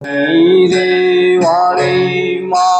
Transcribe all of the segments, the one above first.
રે વાળી મા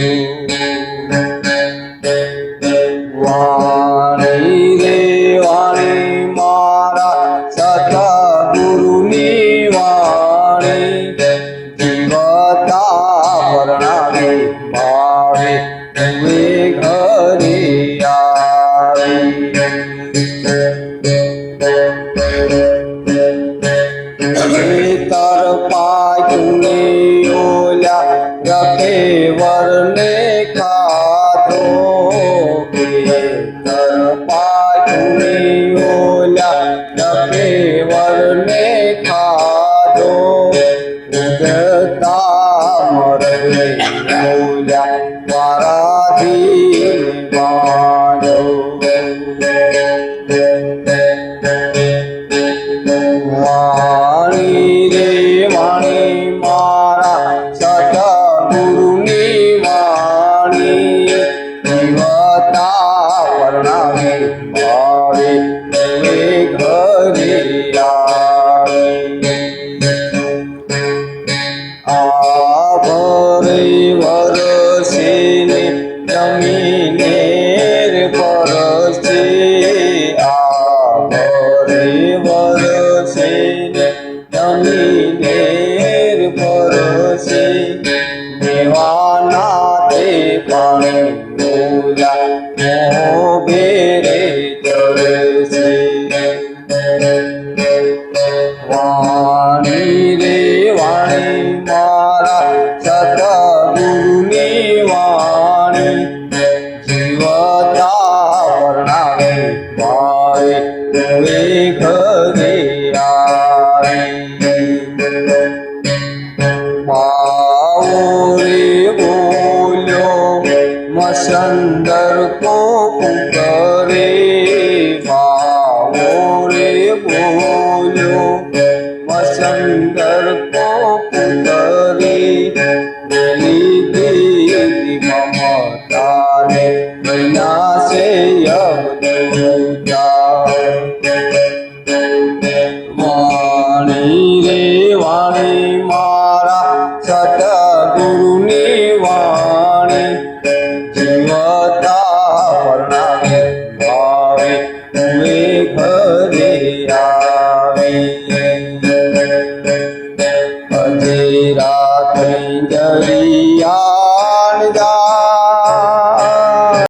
કેવર ને ખાધો પાછું ઓલા કેવર ને ખાધો. ઉગતા મર ઓલા આય દેવી ઘરે આય. બાવરી બોલ્યો મસંદર કો પુકારે બાવરી બોલ્યો મસંદર કો அங்கே வாழை